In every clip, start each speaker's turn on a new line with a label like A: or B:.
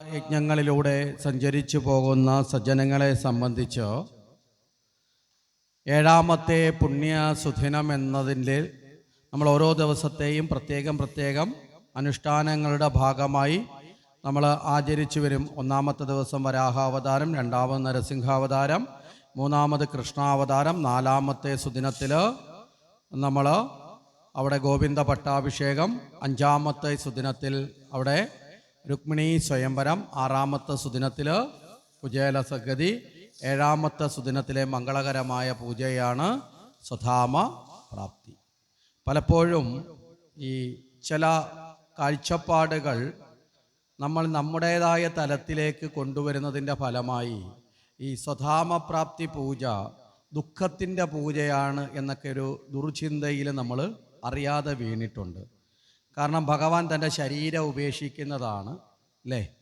A: യജ്ഞങ്ങളിലൂടെ സഞ്ചരിച്ചു പോകുന്ന സജ്ജനങ്ങളെ സംബന്ധിച്ച് ഏഴാമത്തെ പുണ്യ സുദിനം എന്നതിന്റെ നമ്മൾ ഓരോ ദിവസത്തെയും പ്രത്യേകം പ്രത്യേകം അനുഷ്ഠാനങ്ങളുടെ ഭാഗമായി നമ്മൾ ആചരിച്ചു വരും. ഒന്നാമത്തെ ദിവസം വരാഹാവതാരം രണ്ടാമത് നരസിംഹാവതാരം മൂന്നാമത് കൃഷ്ണാവതാരം നാലാമത്തെ സുദിനത്തിൽ നമ്മൾ അവിടെ ഗോവിന്ദ പട്ടാഭിഷേകം അഞ്ചാമത്തെ സുദിനത്തിൽ അവിടെ രുക്മിണി സ്വയംവരം ആറാമത്തെ സുദിനത്തിൽ കുചേല സഗതി ഏഴാമത്തെ സുദിനത്തിലെ മംഗളകരമായ പൂജയാണ് സ്വധാമ പ്രാപ്തി. പലപ്പോഴും ഈ ചില കാഴ്ചപ്പാടുകൾ നമ്മൾ നമ്മുടേതായ തലത്തിലേക്ക് കൊണ്ടുവരുന്നതിന്റെ ഫലമായി ഈ സ്വധാമപ്രാപ്തി പൂജ ദുഃഖത്തിന്റെ പൂജയാണ് എന്നൊക്കെ ഒരു ദുർചിന്തയിൽ നമ്മൾ അറിയാതെ വീണിട്ടുണ്ട്. കാരണം ഭഗവാൻ തന്റെ ശരീരം ഉപേക്ഷിക്കുന്നതാണ് അല്ലേ?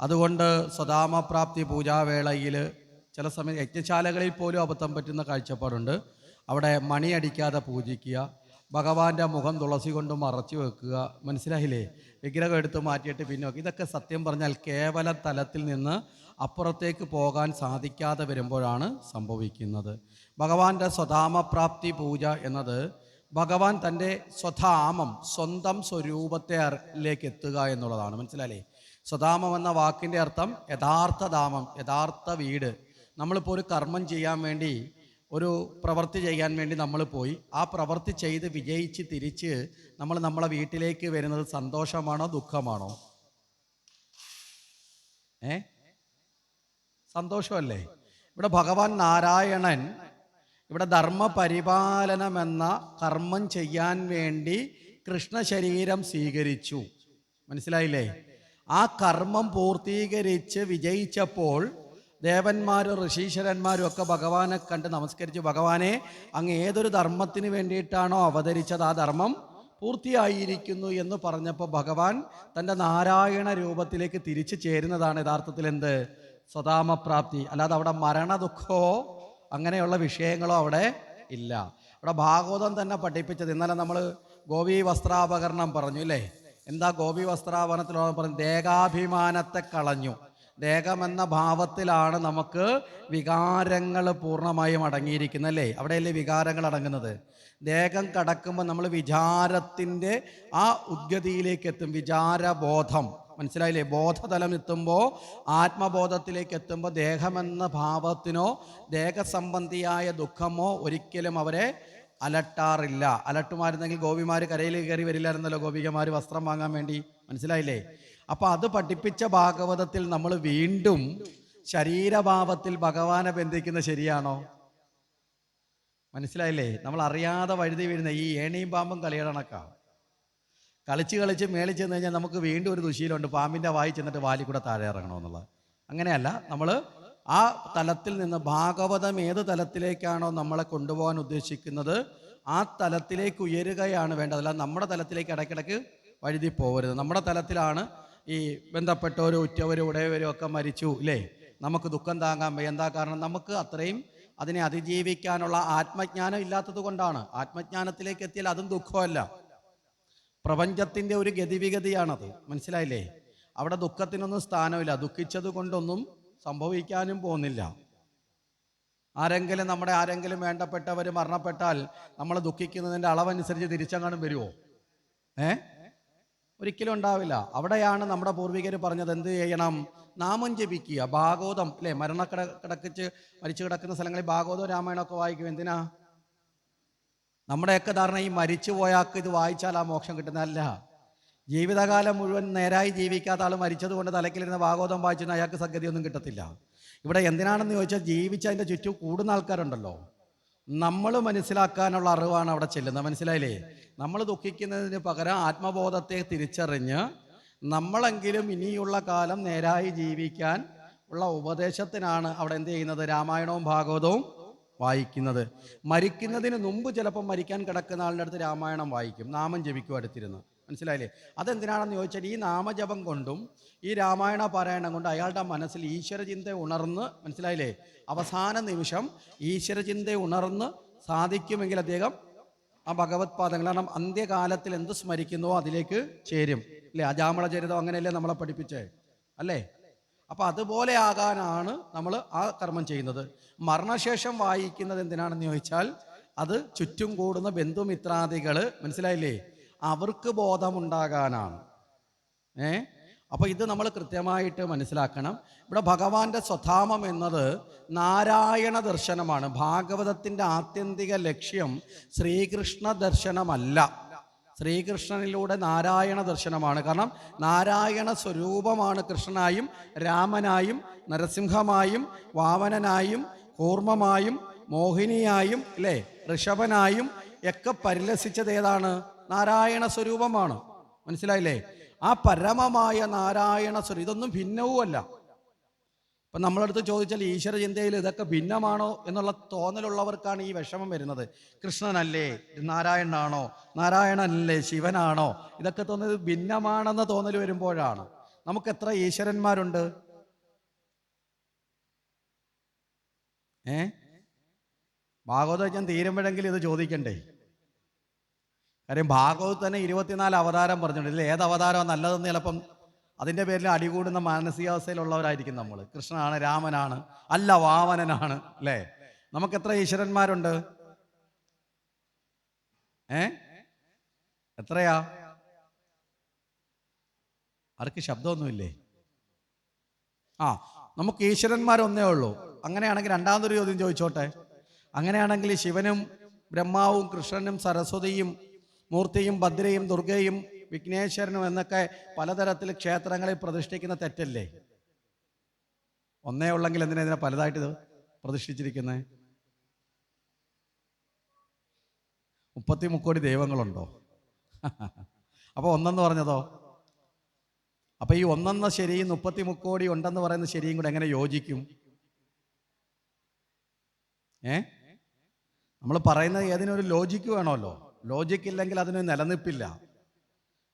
A: അതുകൊണ്ട് സ്വതാമപ്രാപ്തി പൂജാവേളയിൽ ചില സമയം യജ്ഞശാലകളിൽ പോലും അബദ്ധം പറ്റുന്ന കാഴ്ചപ്പാടുണ്ട്. അവിടെ മണിയടിക്കാതെ പൂജിക്കുക ഭഗവാന്റെ മുഖം തുളസി കൊണ്ട് മറച്ചു വെക്കുക മനസ്സിലായില്ലേ? വിഗ്രഹം എടുത്ത് മാറ്റിയിട്ട് പിന്നോക്കി ഇതൊക്കെ സത്യം പറഞ്ഞാൽ കേവല തലത്തിൽ നിന്ന് അപ്പുറത്തേക്ക് പോകാൻ സാധിക്കാതെ വരുമ്പോഴാണ് സംഭവിക്കുന്നത്. ഭഗവാന്റെ സ്വതാമപ്രാപ്തി പൂജ എന്നത് ഭഗവാൻ തന്റെ സ്വധാമം സ്വന്തം സ്വരൂപത്തെ സ്വരൂപത്തിലേക്ക് എത്തുക എന്നുള്ളതാണ്. മനസ്സിലായില്ലേ? സ്വധാമം എന്ന വാക്കിന്റെ അർത്ഥം യഥാർത്ഥ ധാമം യഥാർത്ഥ വീട്. നമ്മളിപ്പോൾ ഒരു കർമ്മം ചെയ്യാൻ വേണ്ടി ഒരു പ്രവൃത്തി ചെയ്യാൻ വേണ്ടി നമ്മൾ പോയി. ആ പ്രവൃത്തി ചെയ്ത് വിജയിച്ച് തിരിച്ച് നമ്മൾ നമ്മളെ വീട്ടിലേക്ക് വരുന്നത് സന്തോഷമാണോ ദുഃഖമാണോ? ഏ? സന്തോഷമല്ലേ? ഇവിടെ ഭഗവാൻ നാരായണൻ ഇവിടെ ധർമ്മ പരിപാലനം എന്ന കർമ്മം ചെയ്യാൻ വേണ്ടി കൃഷ്ണ ശരീരം സ്വീകരിച്ചു. മനസ്സിലായില്ലേ? ആ കർമ്മം പൂർത്തീകരിച്ച് വിജയിച്ചപ്പോൾ ദേവന്മാരും ഋഷീശ്വരന്മാരും ഒക്കെ ഭഗവാനെ കണ്ട് നമസ്കരിച്ചു ഭഗവാനെ അങ്ങ് ഏതൊരു ധർമ്മത്തിന് വേണ്ടിയിട്ടാണോ അവതരിച്ചത് ആ ധർമ്മം? പൂർത്തിയായിരിക്കുന്നു എന്ന് പറഞ്ഞപ്പോൾ ഭഗവാൻ തന്റെ നാരായണ രൂപത്തിലേക്ക് തിരിച്ചു ചേരുന്നതാണ് യഥാർത്ഥത്തിൽ എന്ത്? സ്വതാമപ്രാപ്തി. അല്ലാതെ അവിടെ മരണദുഃഖമോ അങ്ങനെയുള്ള വിഷയങ്ങളോ അവിടെ ഇല്ല. ഇവിടെ ഭാഗവതം തന്നെ പഠിപ്പിച്ചത്. ഇന്നലെ നമ്മൾ ഗോപി വസ്ത്രാപകരണം പറഞ്ഞു അല്ലേ എന്താ ഗോപി വസ്ത്രാപകരണത്തിൽ പറഞ്ഞു ദേഹാഭിമാനത്തെ കളഞ്ഞു. ദേഹമെന്ന ഭാവത്തിലാണ് നമുക്ക് വികാരങ്ങൾ പൂർണമായും അടങ്ങിയിരിക്കുന്നത് അല്ലേ? അവിടെയല്ലേ വികാരങ്ങൾ അടങ്ങുന്നത്? ദേഹം കടക്കുമ്പോൾ നമ്മൾ വിചാരത്തിന്റെ ആ ഉദ്ഗതിയിലേക്ക് എത്തും. വിചാരബോധം. മനസ്സിലായില്ലേ? ബോധതലം എത്തുമ്പോൾ ആത്മബോധത്തിലേക്ക് എത്തുമ്പോൾ ദേഹമെന്ന ഭാവത്തിനോ ദേഹസംബന്ധിയായ ദുഃഖമോ ഒരിക്കലും അവരെ അലട്ടാറില്ല. അലട്ടുമായിരുന്നെങ്കിൽ ഗോപിമാർ കരയിൽ കയറി വരില്ലായിരുന്നല്ലോ ഗോപികമാർ വസ്ത്രം വാങ്ങാൻ വേണ്ടി. മനസ്സിലായില്ലേ? അപ്പോൾ അത് പഠിപ്പിച്ച ഭാഗവതത്തിൽ നമ്മൾ വീണ്ടും ശരീരഭാവത്തിൽ ഭഗവാനെ ബന്ധിക്കുന്ന ശരിയാണോ? മനസ്സിലായില്ലേ? നമ്മൾ അറിയാതെ വഴുതി വീഴുന്ന ഈ ഏണിയും പാമ്പും കളിയുടെ കണക്കാ കളിച്ച് കളിച്ച് മേളിൽ ചെന്ന് കഴിഞ്ഞാൽ നമുക്ക് വീണ്ടും ഒരു ദുശീലമുണ്ട്. പാമ്പിന്റെ വായി ചെന്നിട്ട് വാലി കൂടെ താഴെ ഇറങ്ങണമെന്നുള്ളത് അങ്ങനെയല്ല നമ്മൾ ആ തലത്തിൽ നിന്ന് ഭാഗവതം ഏത് തലത്തിലേക്കാണോ നമ്മളെ കൊണ്ടുപോകാൻ ഉദ്ദേശിക്കുന്നത് ആ തലത്തിലേക്ക് ഉയരുകയാണ് വേണ്ടത്. അല്ല നമ്മുടെ തലത്തിലേക്ക് ഇടയ്ക്കിടയ്ക്ക് വഴുതി പോകരുത്. നമ്മുടെ തലത്തിലാണ് ഈ ബന്ധപ്പെട്ടവരും ഉറ്റവരും ഉടയവരും ഒക്കെ മരിച്ചു ഇല്ലേ? നമുക്ക് ദുഃഖം താങ്ങാൻ വയ്യ. എന്താ കാരണം? നമുക്ക് അത്രയും അതിനെ അതിജീവിക്കാനുള്ള ആത്മജ്ഞാനം ഇല്ലാത്തത് കൊണ്ടാണ്. ആത്മജ്ഞാനത്തിലേക്ക് എത്തിയാൽ അതും ദുഃഖമല്ല. പ്രപഞ്ചത്തിന്റെ ഒരു ഗതിവിഗതിയാണത്. മനസ്സിലായില്ലേ? അവിടെ ദുഃഖത്തിനൊന്നും സ്ഥാനമില്ല. ദുഃഖിച്ചത് കൊണ്ടൊന്നും സംഭവിക്കാനും പോകുന്നില്ല. ആരെങ്കിലും നമ്മുടെ ആരെങ്കിലും വേണ്ടപ്പെട്ടവർ മരണപ്പെട്ടാൽ നമ്മൾ ദുഃഖിക്കുന്നതിന്റെ അളവനുസരിച്ച് തിരിച്ചങ്ങാനും വരുമോ ഏ? ഒരിക്കലും ഉണ്ടാവില്ല. അവിടെയാണ് നമ്മുടെ പൂർവികർ പറഞ്ഞത് എന്ത് ചെയ്യണം? നാമം ജപിക്കുക. ഭാഗവതം അല്ലേ? കിട കിടക്കിച്ച് മരിച്ചു കിടക്കുന്ന സ്ഥലങ്ങളിൽ ഭാഗവതം രാമായണമൊക്കെ വായിക്കും. എന്തിനാ? നമ്മുടെയൊക്കെ ധാരണ ഈ മരിച്ചു പോയാൾക്ക് ഇത് വായിച്ചാൽ ആ മോക്ഷം കിട്ടുന്നതല്ല. ജീവിതകാലം മുഴുവൻ നേരായി ജീവിക്കാത്ത ആൾ മരിച്ചതുകൊണ്ട് തലക്കിലിരുന്ന ഭാഗവതം വായിച്ചിട്ട് അയാൾക്ക് സഗതിയൊന്നും കിട്ടത്തില്ല. ഇവിടെ എന്തിനാണെന്ന് ചോദിച്ചാൽ ജീവിച്ചതിന്റെ ചുറ്റും കൂടുന്ന ആൾക്കാരുണ്ടല്ലോ. നമ്മൾ മനസ്സിലാക്കാനുള്ള അറിവാണ് അവിടെ ചെല്ലുന്നത്. മനസ്സിലായില്ലേ? നമ്മൾ ദുഃഖിക്കുന്നതിന് പകരം ആത്മബോധത്തെ തിരിച്ചറിഞ്ഞ് നമ്മളെങ്കിലും ഇനിയുള്ള കാലം നേരായി ജീവിക്കാൻ ഉള്ള ഉപദേശത്തിനാണ് അവിടെ എന്ത് ചെയ്യുന്നത്? രാമായണവും ഭാഗവതവും വായിക്കുന്നത്. മരിക്കുന്നതിന് മുമ്പ് ചിലപ്പോൾ മരിക്കാൻ കിടക്കുന്ന ആളുടെ അടുത്ത് രാമായണം വായിക്കും. നാമം ജപിക്കും അടുത്തിരുന്ന്. മനസ്സിലായില്ലേ? അതെന്തിനാണെന്ന് ചോദിച്ചാൽ ഈ നാമജപം കൊണ്ടും ഈ രാമായണ പാരായണം കൊണ്ടും അയാളുടെ മനസ്സിൽ ഈശ്വരചിന്ത ഉണർന്ന് മനസ്സിലായില്ലേ? അവസാന നിമിഷം ഈശ്വരചിന്ത ഉണർന്ന് സാധിക്കുമെങ്കിൽ അദ്ദേഹം ആ ഭഗവത് പാദങ്ങൾ കാരണം അന്ത്യകാലത്തിൽ എന്ത് സ്മരിക്കുന്നുവോ അതിലേക്ക് ചേരും. അല്ലേ? അജാമള ചരിതം അങ്ങനെയല്ലേ നമ്മളെ പഠിപ്പിച്ചേ? അല്ലേ? അപ്പം അതുപോലെ ആകാനാണ് നമ്മൾ ആ കർമ്മം ചെയ്യുന്നത്. മരണശേഷം വായിക്കുന്നത് എന്തിനാണെന്ന് ചോദിച്ചാൽ അത് ചുറ്റും കൂടുന്ന ബന്ധുമിത്രാദികൾ മനസ്സിലായില്ലേ? അവർക്ക് ബോധമുണ്ടാകാനാണ്. ഏ? അപ്പോൾ ഇത് നമ്മൾ കൃത്യമായിട്ട് മനസ്സിലാക്കണം. ഇവിടെ ഭഗവാന്റെ സ്വധാമം എന്നത് നാരായണ ദർശനമാണ്. ഭാഗവതത്തിന്റെ ആത്യന്തിക ലക്ഷ്യം ശ്രീകൃഷ്ണ ദർശനമല്ല. ശ്രീകൃഷ്ണനിലൂടെ നാരായണ ദർശനമാണ്. കാരണം നാരായണ സ്വരൂപമാണ് കൃഷ്ണനായും രാമനായും നരസിംഹമായും വാമനനായും കൂർമ്മമായും മോഹിനിയായും അല്ലേ? ഋഷഭനായും ഒക്കെ പരിലസിച്ചത് ഏതാണ്? നാരായണ സ്വരൂപമാണ്. മനസ്സിലായില്ലേ? ആ പരമമായ നാരായണ സ്വരൂപം ഇതൊന്നും ഭിന്നവുമല്ല. ഇപ്പം നമ്മളടുത്ത് ചോദിച്ചാൽ ഈശ്വര ചിന്തയിൽ ഇതൊക്കെ ഭിന്നമാണോ എന്നുള്ള തോന്നലുള്ളവർക്കാണ് ഈ വിഷമം വരുന്നത്. കൃഷ്ണനല്ലേ നാരായണനാണോ നാരായണനല്ലേ ശിവനാണോ? ഇതൊക്കെ തോന്നുന്നത് ഭിന്നമാണെന്ന് തോന്നൽ വരുമ്പോഴാണ്. നമുക്ക് എത്ര ഈശ്വരന്മാരുണ്ട്? ഏ? ഭാഗവതം ഞാൻ തീരുമ്പോഴെങ്കിലും ഇത് ചോദിക്കണ്ടേ? കാര്യം ഭാഗവത് തന്നെ ഇരുപത്തിനാല് അവതാരം പറഞ്ഞിട്ടുണ്ട്. ഇതിൽ ഏത് അവതാരമാണ് നല്ലതെന്ന് ചിലപ്പം അതിന്റെ പേരിൽ അടികൂടുന്ന മാനസികാവസ്ഥയിലുള്ളവരായിരിക്കും നമ്മൾ. കൃഷ്ണനാണ് രാമനാണ് അല്ല വാമനനാണ് അല്ലേ? നമുക്ക് എത്ര ഈശ്വരന്മാരുണ്ട്? ഏ? എത്രയാ? ആർക്ക് ശബ്ദമൊന്നുമില്ലേ? ആ നമുക്ക് ഈശ്വരന്മാരൊന്നേ ഉള്ളൂ. അങ്ങനെയാണെങ്കിൽ രണ്ടാമതൊരു ചോദ്യം ചോദിച്ചോട്ടെ? അങ്ങനെയാണെങ്കിൽ ശിവനും ബ്രഹ്മാവും കൃഷ്ണനും സരസ്വതിയും മൂർത്തിയും ഭദ്രയും ദുർഗയും വിഘ്നേശ്വരനും എന്നൊക്കെ പലതരത്തിൽ ക്ഷേത്രങ്ങളിൽ പ്രതിഷ്ഠിക്കുന്ന തെറ്റല്ലേ? ഒന്നേ ഉള്ളെങ്കിൽ എന്തിനാ ഇതിനെ പലതായിട്ട് ഇത് പ്രതിഷ്ഠിച്ചിരിക്കുന്നത് മുപ്പത്തി മുക്കോടി ദൈവങ്ങളുണ്ടോ? അപ്പോൾ ഒന്നെന്ന് പറഞ്ഞതോ? അപ്പൊ ഈ ഒന്നെന്ന ശരിയും മുപ്പത്തി മുക്കോടി ഉണ്ടെന്ന് പറയുന്ന ശരിയും കൂടെ എങ്ങനെ യോജിക്കും? ഏ? നമ്മൾ പറയുന്നത് ഏതിനൊരു ലോജിക്ക് വേണമല്ലോ. ലോജിക്ക് ഇല്ലെങ്കിൽ അതിന് നിലനിൽപ്പില്ല.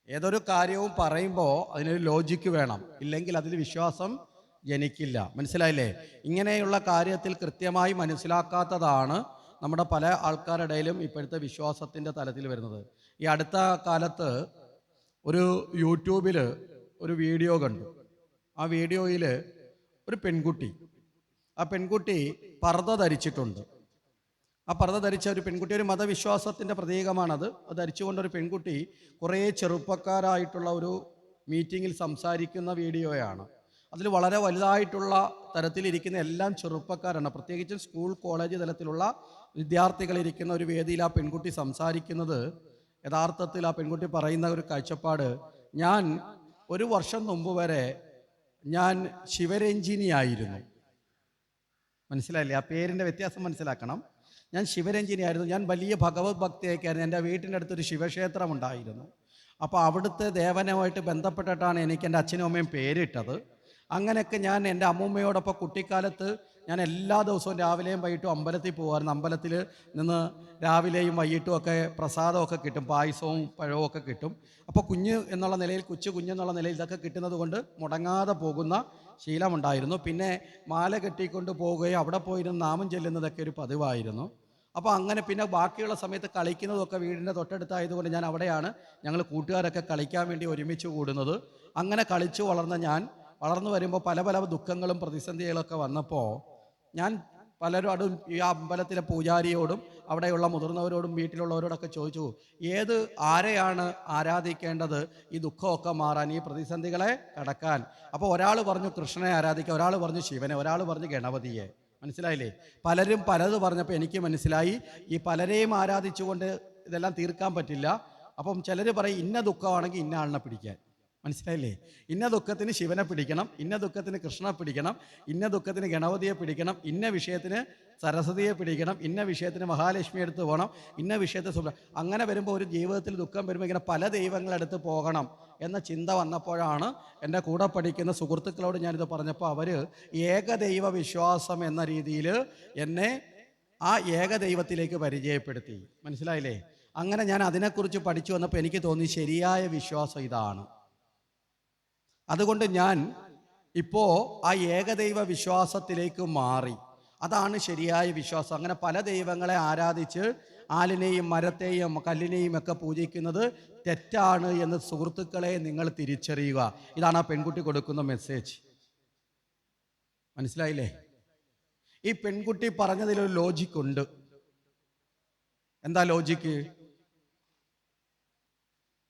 A: ഏതൊരു കാര്യവും പറയുമ്പോൾ അതിനൊരു ലോജിക്ക് വേണം. ഇല്ലെങ്കിൽ അതിൽ വിശ്വാസം ജനിക്കില്ല. മനസ്സിലായില്ലേ? ഇങ്ങനെയുള്ള കാര്യത്തിൽ കൃത്യമായി മനസ്സിലാക്കാത്തതാണ് നമ്മുടെ പല ആൾക്കാരുടെയിലും ഇപ്പോഴത്തെ വിശ്വാസത്തിന്റെ തലത്തിൽ വരുന്നത്. ഈ അടുത്ത കാലത്ത് ഒരു യൂട്യൂബിൽ ഒരു വീഡിയോ കണ്ടു. ആ വീഡിയോയിൽ ഒരു പെൺകുട്ടി. ആ പെൺകുട്ടി പർദ്ദ ധരിച്ചിട്ടുണ്ട്. ആ പർദ്ദ ധരിച്ച ഒരു പെൺകുട്ടി ഒരു മതവിശ്വാസത്തിന്റെ പ്രതീകമാണത്. അത് ധരിച്ചുകൊണ്ടൊരു പെൺകുട്ടി കുറേ ചെറുപ്പക്കാരായിട്ടുള്ള ഒരു മീറ്റിങ്ങിൽ സംസാരിക്കുന്ന വീഡിയോയാണ്. അതിൽ വളരെ വലുതായിട്ടുള്ള തരത്തിലിരിക്കുന്ന എല്ലാം ചെറുപ്പക്കാരാണ്. പ്രത്യേകിച്ചും സ്കൂൾ കോളേജ് തലത്തിലുള്ള വിദ്യാർത്ഥികളിരിക്കുന്ന ഒരു വേദിയിൽ ആ പെൺകുട്ടി സംസാരിക്കുന്നത് യഥാർത്ഥത്തിൽ ആ പെൺകുട്ടി പറയുന്ന ഒരു കാഴ്ചപ്പാട്. ഞാൻ ഒരു വർഷം മുമ്പ് വരെ ഞാൻ ശിവരഞ്ജിനിയായിരുന്നു. മനസ്സിലായില്ലേ? ആ പേരിന്റെ വ്യത്യാസം മനസ്സിലാക്കണം. ഞാൻ ശിവരഞ്ജിനി ആയിരുന്നു ഞാൻ വലിയ ഭഗവത് ഭക്തിയൊക്കെയായിരുന്നു. എന്റെ വീട്ടിന്റെ അടുത്തൊരു ശിവക്ഷേത്രം ഉണ്ടായിരുന്നു. അപ്പോൾ അവിടുത്തെ ദേവനുമായിട്ട് ബന്ധപ്പെട്ടിട്ടാണ് എനിക്ക് എന്റെ അച്ഛനും അമ്മയും പേരിട്ടത്. അങ്ങനെയൊക്കെ ഞാൻ എന്റെ അമ്മൂമ്മയോടൊപ്പം കുട്ടിക്കാലത്ത് ഞാൻ എല്ലാ ദിവസവും രാവിലെയും വൈകിട്ടും അമ്പലത്തിൽ പോകുമായിരുന്നു അമ്പലത്തിൽ നിന്ന് രാവിലെയും വൈകിട്ടും ഒക്കെ പ്രസാദമൊക്കെ കിട്ടും. പായസവും പഴവും ഒക്കെ കിട്ടും. അപ്പോൾ കുഞ്ഞ് എന്നുള്ള നിലയിൽ കൊച്ചു കുഞ്ഞെന്നുള്ള നിലയിൽ ഇതൊക്കെ കിട്ടുന്നത് കൊണ്ട് മുടങ്ങാതെ പോകുന്ന ശീലമുണ്ടായിരുന്നു. പിന്നെ മാല കെട്ടിക്കൊണ്ട് പോവുകയും അവിടെ പോയിരുന്ന് നാമം ചെല്ലുന്നതൊക്കെ ഒരു പതിവായിരുന്നു. അപ്പോൾ അങ്ങനെ പിന്നെ ബാക്കിയുള്ള സമയത്ത് കളിക്കുന്നതൊക്കെ വീടിന്റെ തൊട്ടടുത്തായതുകൊണ്ട് ഞാൻ അവിടെയാണ് ഞങ്ങൾ കൂട്ടുകാരൊക്കെ കളിക്കാൻ വേണ്ടി ഒരുമിച്ച് കൂടുന്നത്. അങ്ങനെ കളിച്ചു വളർന്ന ഞാൻ വളർന്നു വരുമ്പോൾ പല പല ദുഃഖങ്ങളും പ്രതിസന്ധികളൊക്കെ വന്നപ്പോൾ ഞാൻ പലരും അടും ഈ അമ്പലത്തിലെ പൂജാരിയോടും അവിടെയുള്ള മുതിർന്നവരോടും വീട്ടിലുള്ളവരോടൊക്കെ ചോദിച്ചു ഏത് ആരെയാണ് ആരാധിക്കേണ്ടത് ഈ ദുഃഖമൊക്കെ മാറാൻ ഈ പ്രതിസന്ധികളെ കടക്കാൻ? അപ്പോൾ ഒരാൾ പറഞ്ഞു കൃഷ്ണനെ ആരാധിക്കുക ഒരാൾ പറഞ്ഞു ശിവനെ ഒരാൾ പറഞ്ഞു ഗണപതിയെ. മനസ്സിലായില്ലേ? പലരും പലത് പറഞ്ഞപ്പോൾ എനിക്ക് മനസ്സിലായി. ഈ പലരെയും ആരാധിച്ചുകൊണ്ട് ഇതെല്ലാം തീർക്കാൻ പറ്റില്ല. അപ്പം ചിലർ പറയും ഇന്ന ദുഃഖമാണെങ്കിൽ ഇന്ന ആളിനെ പിടിക്കാൻ. മനസ്സിലായില്ലേ? ഇന്ന ദുഃഖത്തിന് ശിവനെ പിടിക്കണം ഇന്ന ദുഃഖത്തിന് കൃഷ്ണനെ പിടിക്കണം ഇന്ന ദുഃഖത്തിന് ഗണപതിയെ പിടിക്കണം ഇന്ന വിഷയത്തിന് സരസ്വതിയെ പിടിക്കണം ഇന്ന വിഷയത്തിന് മഹാലക്ഷ്മി എടുത്ത് പോകണം ഇന്ന വിഷയത്തെ സുബ്ര അങ്ങനെ വരുമ്പോൾ ഒരു ജീവിതത്തിൽ ദുഃഖം വരുമ്പോൾ ഇങ്ങനെ പല ദൈവങ്ങളെടുത്ത് പോകണം എന്ന ചിന്ത വന്നപ്പോഴാണ് എന്റെ കൂടെ പഠിക്കുന്ന സുഹൃത്തുക്കളോട് ഞാനിത് പറഞ്ഞപ്പോൾ അവർ ഏകദൈവ വിശ്വാസം എന്ന രീതിയിൽ എന്നെ ആ ഏകദൈവത്തിലേക്ക് പരിചയപ്പെടുത്തി. മനസ്സിലായില്ലേ? അങ്ങനെ ഞാൻ അതിനെക്കുറിച്ച് പഠിച്ചു വന്നപ്പോൾ എനിക്ക് തോന്നി ശരിയായ വിശ്വാസം ഇതാണ്. അതുകൊണ്ട് ഞാൻ ഇപ്പോൾ ആ ഏകദൈവ വിശ്വാസത്തിലേക്ക് മാറി. അതാണ് ശരിയായ വിശ്വാസം. അങ്ങനെ പല ദൈവങ്ങളെ ആരാധിച്ച് ആലിനെയും മരത്തെയും കല്ലിനെയും ഒക്കെ പൂജിക്കുന്നത് തെറ്റാണ് എന്ന് സുഹൃത്തുക്കളെ നിങ്ങൾ തിരിച്ചറിയുക. ഇതാണ് ആ പെൺകുട്ടി കൊടുക്കുന്ന മെസ്സേജ് മനസ്സിലായില്ലേ? ഈ പെൺകുട്ടി പറഞ്ഞതിലൊരു ലോജിക് ഉണ്ട്. എന്താ ലോജിക്ക്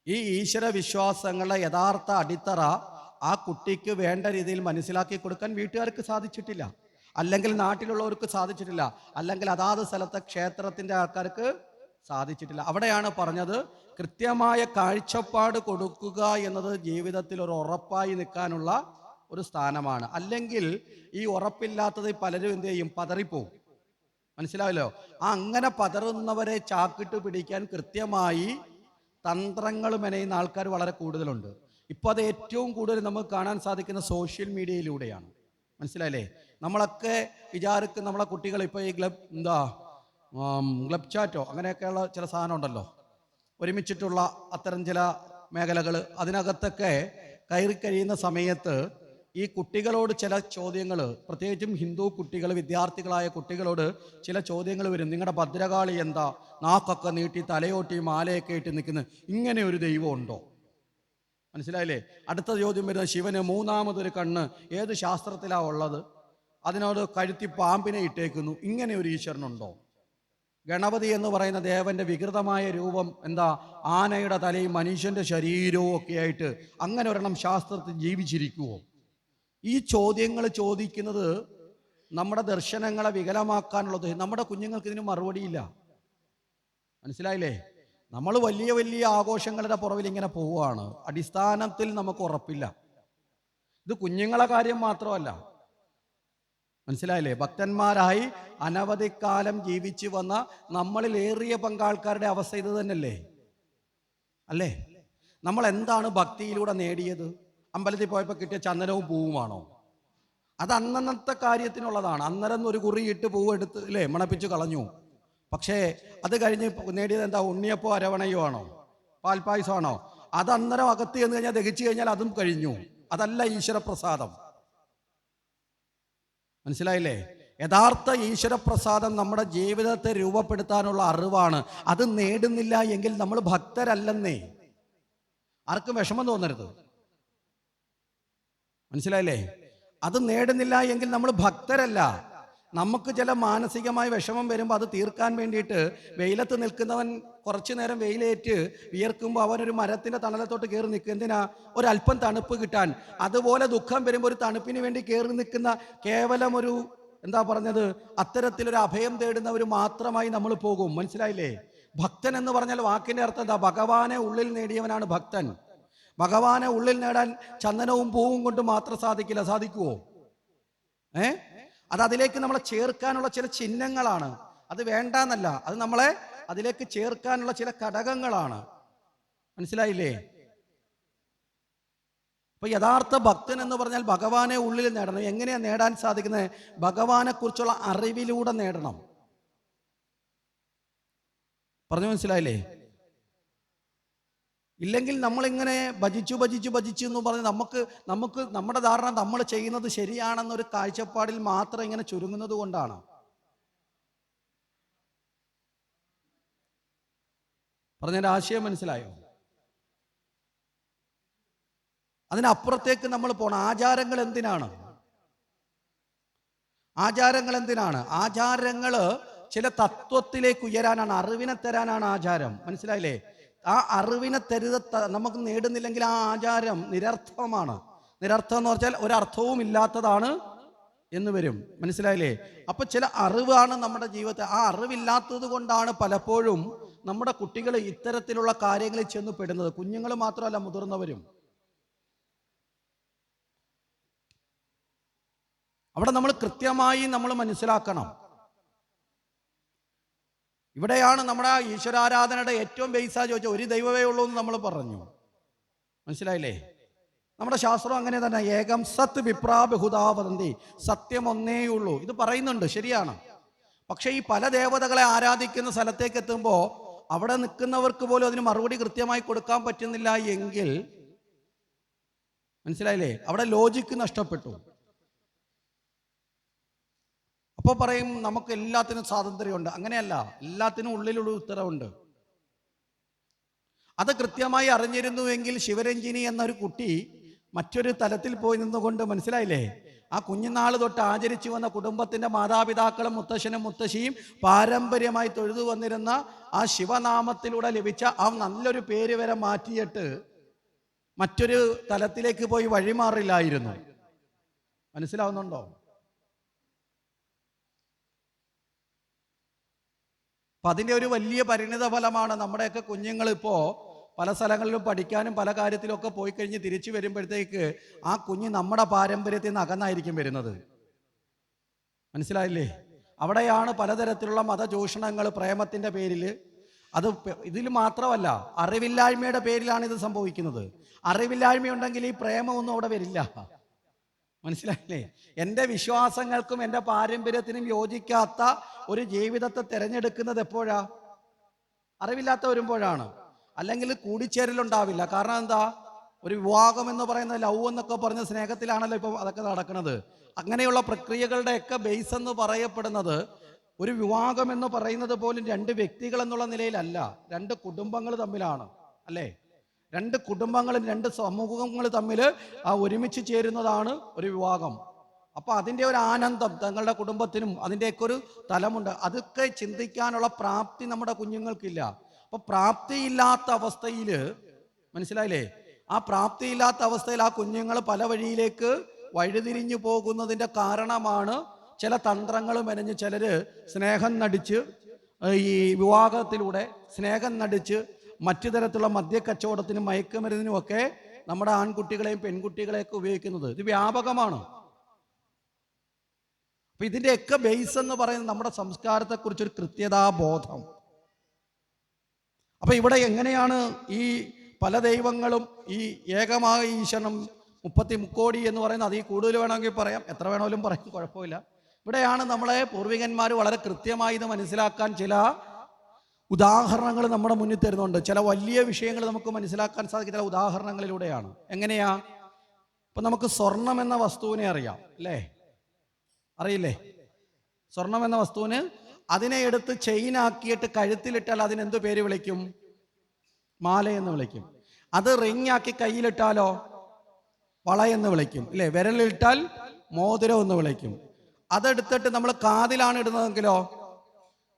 A: ഈ ഈശ്വര വിശ്വാസങ്ങളുടെ യഥാർത്ഥ അടിത്തറ ആ കുട്ടിക്ക് വേണ്ട രീതിയിൽ മനസ്സിലാക്കി കൊടുക്കാൻ വീട്ടുകാർക്ക് സാധിച്ചിട്ടില്ല. അല്ലെങ്കിൽ നാട്ടിലുള്ളവർക്ക് സാധിച്ചിട്ടില്ല. അല്ലെങ്കിൽ അതാത് സ്ഥലത്തെ ക്ഷേത്രത്തിന്റെ ആൾക്കാർക്ക് സാധിച്ചിട്ടില്ല. അവിടെയാണ് പറഞ്ഞത് കൃത്യമായ കാഴ്ചപ്പാട് കൊടുക്കുക എന്നത് ജീവിതത്തിൽ ഒരു ഉറപ്പായി നിൽക്കാനുള്ള ഒരു സ്ഥാനമാണ്. അല്ലെങ്കിൽ ഈ ഉറപ്പില്ലാത്തത് പലരും എന്ത് ചെയ്യും? പതറിപ്പോവും. മനസ്സിലാവില്ലോ ആ അങ്ങനെ പതറുന്നവരെ ചാക്കിട്ട് പിടിക്കാൻ കൃത്യമായി തന്ത്രങ്ങൾ മെനയുന്ന ആൾക്കാർ വളരെ കൂടുതലുണ്ട്. ഇപ്പോൾ അത് ഏറ്റവും കൂടുതൽ നമുക്ക് കാണാൻ സാധിക്കുന്ന സോഷ്യൽ മീഡിയയിലൂടെയാണ് മനസ്സിലായില്ലേ? നമ്മളൊക്കെ വിചാരിക്കുന്ന നമ്മളെ കുട്ടികൾ ഇപ്പോൾ ഈ ഗ്ലബ് എന്താ ഗ്ലബ് ചാറ്റോ അങ്ങനെയൊക്കെയുള്ള ചില സാധനം ഉണ്ടല്ലോ. ഒരുമിച്ചിട്ടുള്ള അത്തരം ചില മേഖലകൾ അതിനകത്തൊക്കെ കയറി കഴിയുന്ന സമയത്ത് ഈ കുട്ടികളോട് ചില ചോദ്യങ്ങൾ പ്രത്യേകിച്ചും ഹിന്ദു കുട്ടികൾ വിദ്യാർത്ഥികളായ കുട്ടികളോട് ചില ചോദ്യങ്ങൾ വരും. നിങ്ങളുടെ ഭദ്രകാളി എന്താ? നാക്കൊക്കെ നീട്ടി തലയോട്ടി മാലയൊക്കെ ഇട്ട് നിൽക്കുന്ന. ഇങ്ങനെ ഒരു ദൈവം ഉണ്ടോ? മനസ്സിലായില്ലേ? അടുത്ത ചോദ്യം വരുന്നത് ശിവന് മൂന്നാമതൊരു കണ്ണ് ഏത് ശാസ്ത്രത്തിലാണ് ഉള്ളത്? അതിനോട് കഴുത്തി പാമ്പിനെ ഇട്ടേക്കുന്നു. ഇങ്ങനെ ഒരു ഈശ്വരനുണ്ടോ? ഗണപതി എന്ന് പറയുന്ന ദേവന്റെ വികൃതമായ രൂപം എന്താ? ആനയുടെ തലയും മനുഷ്യന്റെ ശരീരവും ഒക്കെ ആയിട്ട് അങ്ങനെ ഒരെണ്ണം ശാസ്ത്രത്തിൽ ജീവിച്ചിരിക്കുവോ? ഈ ചോദ്യങ്ങൾ ചോദിക്കുന്നത് നമ്മുടെ ദർശനങ്ങളെ വികലമാക്കാനുള്ളത് നമ്മുടെ കുഞ്ഞുങ്ങൾക്ക് ഇതിന് മറുപടിയില്ല. മനസ്സിലായില്ലേ? നമ്മൾ വലിയ വലിയ ആഘോഷങ്ങളുടെ പുറവിൽ ഇങ്ങനെ പോവുകയാണ്. അടിസ്ഥാനത്തിൽ നമുക്ക് ഉറപ്പില്ല. ഇത് കുഞ്ഞുങ്ങളെ കാര്യം മാത്രമല്ല. മനസ്സിലായില്ലേ? ഭക്തന്മാരായി അനവധി കാലം ജീവിച്ചു വന്ന നമ്മളിൽ ഏറിയ പങ്കാൾക്കാരുടെ അവസ്ഥ ഇത് തന്നെയല്ലേ? അല്ലേ? നമ്മൾ എന്താണ് ഭക്തിയിലൂടെ നേടിയത്? അമ്പലത്തിൽ പോയപ്പോൾ കിട്ടിയ ചന്ദനവും പൂവുമാണോ? അത് അന്നന്നത്തെ കാര്യത്തിനുള്ളതാണ്. അന്നേരം ഒരു കുറി ഇട്ട് പൂവ് എടുത്ത് അല്ലേ മണപ്പിച്ച് കളഞ്ഞു. പക്ഷേ അത് കഴിഞ്ഞ് നേടിയത് എന്താ? ഉണ്ണിയപ്പോ അരവണയോ ആണോ? പാൽപ്പായസമാണോ അത് അന്നേരം അകത്ത് ചെന്ന് കഴിഞ്ഞാൽ ദഹിച്ചു കഴിഞ്ഞാൽ അതും കഴിഞ്ഞു. അതല്ല ഈശ്വരപ്രസാദം. മനസ്സിലായില്ലേ? യഥാർത്ഥ ഈശ്വരപ്രസാദം നമ്മുടെ ജീവിതത്തെ രൂപപ്പെടുത്താനുള്ള അറിവാണ്. അത് നേടുന്നില്ല എങ്കിൽ നമ്മൾ ഭക്തരല്ലെന്നേ. ആർക്കും വിഷമം തോന്നരുത്. മനസ്സിലായില്ലേ? അത് നേടുന്നില്ല എങ്കിൽ നമ്മൾ ഭക്തരല്ല. നമുക്ക് ചില മാനസികമായ വിഷമം വരുമ്പോൾ അത് തീർക്കാൻ വേണ്ടിയിട്ട് വെയിലത്ത് നിൽക്കുന്നവൻ കുറച്ചു നേരം വെയിലേറ്റ് വിയർക്കുമ്പോൾ അവനൊരു മരത്തിന്റെ തണലത്തോട്ട് കയറി നിൽക്കുക എന്തിനാ? ഒരല്പം തണുപ്പ് കിട്ടാൻ. അതുപോലെ ദുഃഖം വരുമ്പോൾ ഒരു തണുപ്പിന് വേണ്ടി കയറി നിൽക്കുന്ന കേവലം ഒരു എന്താ പറഞ്ഞത് അത്തരത്തിലൊരു അഭയം തേടുന്നവർ മാത്രമായി നമ്മൾ പോകും. മനസ്സിലായില്ലേ? ഭക്തൻ എന്ന് പറഞ്ഞാൽ വാക്കിന്റെ അർത്ഥം എന്താ? ഭഗവാനെ ഉള്ളിൽ നേടിയവനാണ് ഭക്തൻ. ഭഗവാനെ ഉള്ളിൽ നേടാൻ ചന്ദനവും പൂവും കൊണ്ട് മാത്രം സാധിക്കില്ല. സാധിക്കുമോ ഏ? അത് അതിലേക്ക് നമ്മളെ ചേർക്കാനുള്ള ചില ചിഹ്നങ്ങളാണ്. അത് വേണ്ടാന്നല്ല. അത് നമ്മളെ അതിലേക്ക് ചേർക്കാനുള്ള ചില ഘടകങ്ങളാണ്. മനസ്സിലായില്ലേ? അപ്പൊ യഥാർത്ഥ ഭക്തൻ എന്ന് പറഞ്ഞാൽ ഭഗവാനെ ഉള്ളിൽ നേടണം. എങ്ങനെയാ നേടാൻ സാധിക്കുന്നത്? ഭഗവാനെ കുറിച്ചുള്ള അറിവിലൂടെ നേടണം. പറഞ്ഞു മനസ്സിലായില്ലേ? ഇല്ലെങ്കിൽ നമ്മളിങ്ങനെ ഭജിച്ചു ഭജിച്ചു ഭജിച്ചു എന്ന് പറഞ്ഞ് നമുക്ക് നമുക്ക് നമ്മുടെ ധാരണ നമ്മൾ ചെയ്യുന്നത് ശരിയാണെന്നൊരു കാഴ്ചപ്പാടിൽ മാത്രം ഇങ്ങനെ ചുരുങ്ങുന്നത് കൊണ്ടാണ്? പറഞ്ഞതിന്റെ ആശയം മനസ്സിലായോ? അതിനപ്പുറത്തേക്ക് നമ്മൾ പോണം. ആചാരങ്ങൾ എന്തിനാണ്? ആചാരങ്ങൾ എന്തിനാണ്? ആചാരങ്ങൾ ചില തത്വത്തിലേക്ക് ഉയരാനാണ് അറിവിനെ തരാനാണ് ആചാരം. മനസ്സിലായില്ലേ? ആ അറിവിനെ തരുത നമുക്ക് നേടുന്നില്ലെങ്കിൽ ആ ആചാരം നിരർത്ഥമാണ്. നിരർത്ഥം എന്ന് പറഞ്ഞാൽ ഒരർത്ഥവും ഇല്ലാത്തതാണ് എന്ന് വരും. മനസ്സിലായില്ലേ? അപ്പൊ ചില അറിവാണ് നമ്മുടെ ജീവിതത്തെ ആ അറിവില്ലാത്തത് കൊണ്ടാണ് പലപ്പോഴും നമ്മുടെ കുട്ടികൾ ഇത്തരത്തിലുള്ള കാര്യങ്ങളിൽ ചെന്ന് പെടുന്നത്. കുഞ്ഞുങ്ങൾ മാത്രമല്ല മുതിർന്നവരും. അവിടെ നമ്മൾ കൃത്യമായി നമ്മൾ മനസ്സിലാക്കണം. ഇവിടെയാണ് നമ്മുടെ ഈശ്വരാരാധനയുടെ ഏറ്റവും ബേസാ ചോദിച്ച ഒരു ദൈവമേ ഉള്ളൂ എന്ന് നമ്മൾ പറഞ്ഞു. മനസ്സിലായില്ലേ? നമ്മുടെ ശാസ്ത്രം അങ്ങനെ തന്നെ. ഏകം സത് വിപ്രാബഹുതാവതന്തി സത്യം ഒന്നേ ഉള്ളൂ. ഇത് പറയുന്നുണ്ട്. ശരിയാണ്. പക്ഷേ ഈ പല ദേവതകളെ ആരാധിക്കുന്ന സ്ഥലത്തേക്ക് എത്തുമ്പോൾ അവിടെ നിൽക്കുന്നവർക്ക് പോലും അതിന് മറുപടി കൃത്യമായി കൊടുക്കാൻ പറ്റുന്നില്ല എങ്കിൽ മനസ്സിലായില്ലേ? അവിടെ ലോജിക്ക് നഷ്ടപ്പെട്ടു. അപ്പോൾ പറയും നമുക്ക് എല്ലാത്തിനും സ്വാതന്ത്ര്യമുണ്ട്. അങ്ങനെയല്ല. എല്ലാത്തിനും ഉള്ളിലുള്ള ഉത്തരവുണ്ട്. അത് കൃത്യമായി അറിഞ്ഞിരുന്നുവെങ്കിൽ ശിവരഞ്ജിനി എന്നൊരു കുട്ടി മറ്റൊരു തലത്തിൽ പോയി നിന്നുകൊണ്ട് മനസ്സിലായില്ലേ? ആ കുഞ്ഞുനാൾ തൊട്ട് ആചരിച്ചു വന്ന കുടുംബത്തിന്റെ മാതാപിതാക്കളും മുത്തശ്ശനും മുത്തശ്ശിയും പാരമ്പര്യമായി തൊഴുതു വന്നിരുന്ന ആ ശിവനാമത്തിലൂടെ ലഭിച്ച ആ നല്ലൊരു പേര് വരെ മാറ്റിയിട്ട് മറ്റൊരു തലത്തിലേക്ക് പോയി വഴിമാറില്ലായിരുന്നു. മനസ്സിലാവുന്നുണ്ടോ? അപ്പം അതിന്റെ ഒരു വലിയ പരിണിത ഫലമാണ് നമ്മുടെയൊക്കെ കുഞ്ഞുങ്ങൾ ഇപ്പോൾ പല സ്ഥലങ്ങളിലും പഠിക്കാനും പല കാര്യത്തിലൊക്കെ പോയി കഴിഞ്ഞ് തിരിച്ചു വരുമ്പോഴത്തേക്ക് ആ കുഞ്ഞ് നമ്മുടെ പാരമ്പര്യത്തിൽ നിന്ന് അകന്നായിരിക്കും വരുന്നത്. മനസ്സിലായില്ലേ? അവിടെയാണ് പലതരത്തിലുള്ള മതചൂഷണങ്ങൾ പ്രേമത്തിന്റെ പേരിൽ. അത് ഇതിൽ മാത്രമല്ല അറിവില്ലായ്മയുടെ പേരിലാണ് ഇത് സംഭവിക്കുന്നത്. അറിവില്ലായ്മയുണ്ടെങ്കിൽ ഈ പ്രേമമൊന്നും അവിടെ വരില്ല. മനസ്സിലായില്ലേ? എന്റെ വിശ്വാസങ്ങൾക്കും എന്റെ പാരമ്പര്യത്തിനും യോജിക്കാത്ത ഒരു ജീവിതത്തെ തിരഞ്ഞെടുക്കുന്നത് എപ്പോഴാ? അറിവില്ലാത്ത വരുമ്പോഴാണ്. അല്ലെങ്കിൽ കൂടിച്ചേരലുണ്ടാവില്ല. കാരണം എന്താ? ഒരു വിവാഹം എന്ന് പറയുന്ന ലവ് എന്നൊക്കെ പറഞ്ഞ സ്നേഹത്തിലാണല്ലോ ഇപ്പം അതൊക്കെ നടക്കുന്നത്. അങ്ങനെയുള്ള പ്രക്രിയകളുടെയൊക്കെ ബേസ് എന്ന് പറയപ്പെടുന്നത് ഒരു വിവാഹം എന്ന് പറയുന്നത് പോലും രണ്ട് വ്യക്തികൾ എന്നുള്ള നിലയിലല്ല. രണ്ട് കുടുംബങ്ങൾ തമ്മിലാണ്. അല്ലേ? രണ്ട് കുടുംബങ്ങളും രണ്ട് സമൂഹങ്ങൾ തമ്മിൽ ആ ഒരുമിച്ച് ചേരുന്നതാണ് ഒരു വിവാഹം. അപ്പോൾ അതിന്റെ ഒരു ആനന്ദം തങ്ങളുടെ കുടുംബത്തിനും അതിന്റെയൊക്കെ ഒരു തലമുണ്ട്. അതൊക്കെ ചിന്തിക്കാനുള്ള പ്രാപ്തി നമ്മുടെ കുഞ്ഞുങ്ങൾക്കില്ല. അപ്പൊ പ്രാപ്തിയില്ലാത്ത അവസ്ഥയിൽ മനസ്സിലായില്ലേ? ആ പ്രാപ്തിയില്ലാത്ത അവസ്ഥയിൽ ആ കുഞ്ഞുങ്ങൾ പല വഴിയിലേക്ക് വഴിതിരിഞ്ഞു പോകുന്നതിന്റെ കാരണമാണ് ചില തന്ത്രങ്ങൾ മെനഞ്ഞ് ചിലര് സ്നേഹം നടിച്ച് ഈ വിവാഹത്തിലൂടെ സ്നേഹം നടിച്ച് മറ്റു തരത്തിലുള്ള മദ്യക്കച്ചവടത്തിനും മയക്കുമരുന്നിനും ഒക്കെ നമ്മുടെ ആൺകുട്ടികളെയും പെൺകുട്ടികളെയൊക്കെ ഉപയോഗിക്കുന്നത്. ഇത് വ്യാപകമാണ്. അപ്പൊ ഇതിന്റെയൊക്കെ ബേസ് എന്ന് പറയുന്നത് നമ്മുടെ സംസ്കാരത്തെക്കുറിച്ചൊരു കൃത്യതാബോധം. അപ്പൊ ഇവിടെ എങ്ങനെയാണ് ഈ പല ദൈവങ്ങളും ഈ ഏകമായ ഈശ്വരനും മുപ്പത്തി മുക്കോടി എന്ന് പറയുന്നത് അതിൽ കൂടുതൽ വേണമെങ്കിൽ പറയാം. എത്ര വേണമെങ്കിലും പറയാം കുഴപ്പമില്ല. ഇവിടെയാണ് നമ്മളെ പൂർവികന്മാർ വളരെ കൃത്യമായി ഇത് മനസ്സിലാക്കാൻ ചില ഉദാഹരണങ്ങൾ നമ്മുടെ മുന്നിൽ തരുന്നുണ്ട്. ചില വലിയ വിഷയങ്ങൾ നമുക്ക് മനസ്സിലാക്കാൻ സാധിക്കുന്ന ചില ഉദാഹരണങ്ങളിലൂടെയാണ്. എങ്ങനെയാ? ഇപ്പൊ നമുക്ക് സ്വർണം എന്ന വസ്തുവിനെ അറിയാം അല്ലേ? അറിയില്ലേ? സ്വർണം എന്ന വസ്തുവിന് അതിനെ എടുത്ത് ചെയിൻ ആക്കിയിട്ട് കഴുത്തിലിട്ടാൽ അതിന് എന്ത് പേര് വിളിക്കും? മാല എന്ന് വിളിക്കും. അത് റിങ് ആക്കി കയ്യിലിട്ടാലോ? വള എന്ന് വിളിക്കും ഇല്ലേ വിരലിട്ടാൽ മോതിരം എന്ന് വിളിക്കും. അതെടുത്തിട്ട് നമ്മൾ കാതിലാണ് ഇടുന്നതെങ്കിലോ?